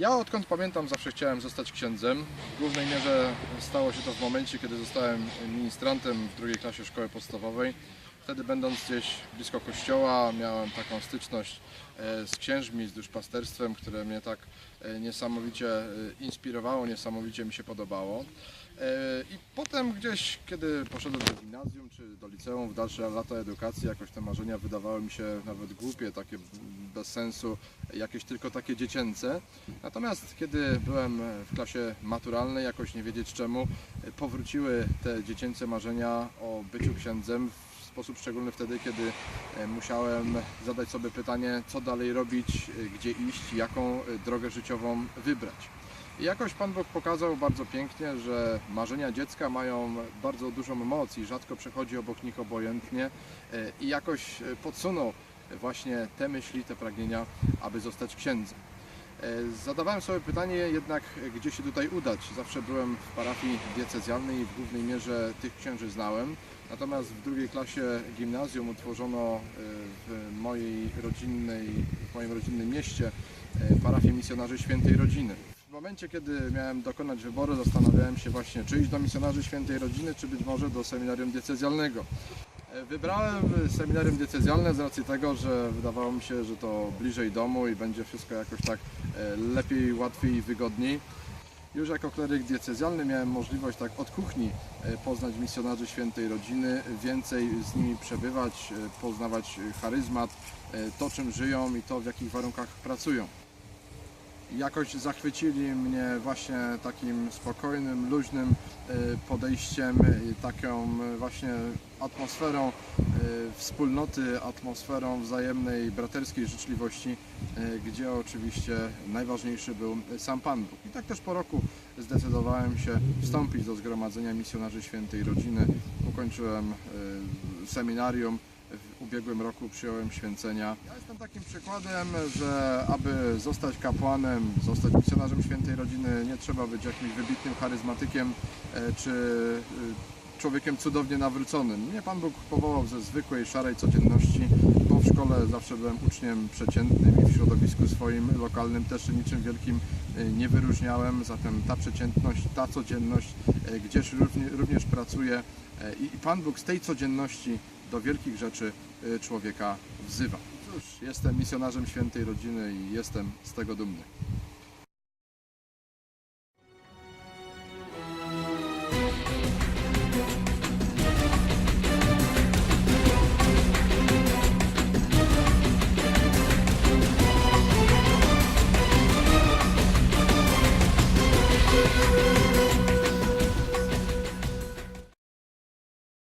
Ja odkąd pamiętam zawsze chciałem zostać księdzem. W głównej mierze stało się to w momencie, kiedy zostałem ministrantem w drugiej klasie szkoły podstawowej. Wtedy będąc gdzieś blisko kościoła miałem taką styczność e, z księżmi, z duszpasterstwem, które mnie tak e, niesamowicie e, inspirowało, niesamowicie mi się podobało. I potem gdzieś, kiedy poszedłem do gimnazjum czy do liceum w dalsze lata edukacji, jakoś te marzenia wydawały mi się nawet głupie, takie bez sensu, jakieś tylko takie dziecięce. Natomiast kiedy byłem w klasie maturalnej, jakoś nie wiedzieć czemu, powróciły te dziecięce marzenia o byciu księdzem sposób szczególny wtedy, kiedy e, musiałem zadać sobie pytanie, co dalej robić, e, gdzie iść, jaką e, drogę życiową wybrać. I jakoś Pan Bóg pokazał bardzo pięknie, że marzenia dziecka mają bardzo dużą moc i rzadko przechodzi obok nich obojętnie i jakoś podsunął właśnie te myśli, te pragnienia, aby zostać księdzem. E, Zadawałem sobie pytanie jednak, gdzie się tutaj udać. Zawsze byłem w parafii diecezjalnej i w głównej mierze tych księży znałem. Natomiast w drugiej klasie gimnazjum utworzono e, w mojej rodzinnej, w moim rodzinnym mieście e, parafię misjonarzy świętej rodziny. W momencie, kiedy miałem dokonać wyboru, zastanawiałem się właśnie, czy iść do misjonarzy świętej rodziny, czy być może do seminarium diecezjalnego. Wybrałem seminarium diecezjalne z racji tego, że wydawało mi się, że to bliżej domu i będzie wszystko jakoś tak e, lepiej, łatwiej i wygodniej. Już jako kleryk diecezjalny miałem możliwość tak od kuchni e, poznać misjonarzy świętej rodziny, więcej z nimi przebywać, e, poznawać charyzmat, to czym żyją i to w jakich warunkach pracują jakoś zachwycili mnie właśnie takim spokojnym, luźnym e, podejściem, taką e, właśnie atmosferą e, wspólnoty, atmosferą wzajemnej braterskiej życzliwości, gdzie oczywiście najważniejszy był sam Pan Bóg. I tak też po roku zdecydowałem się wstąpić do Zgromadzenia Misjonarzy Świętej Rodziny. Ukończyłem seminarium, ubiegłym roku przyjąłem święcenia. Ja jestem takim przykładem, że aby zostać kapłanem, zostać misjonarzem świętej rodziny, nie trzeba być jakimś wybitnym charyzmatykiem e, czy e, człowiekiem cudownie nawróconym. Mnie Pan Bóg powołał ze zwykłej, szarej codzienności, bo w szkole zawsze byłem uczniem przeciętnym i w środowisku swoim lokalnym też niczym wielkim e, nie wyróżniałem. Zatem ta przeciętność, ta codzienność, gdzieś równie, również pracuję i Pan Bóg z tej codzienności do wielkich rzeczy y, człowieka wzywa. Cóż, jestem misjonarzem świętej rodziny i jestem z tego dumny.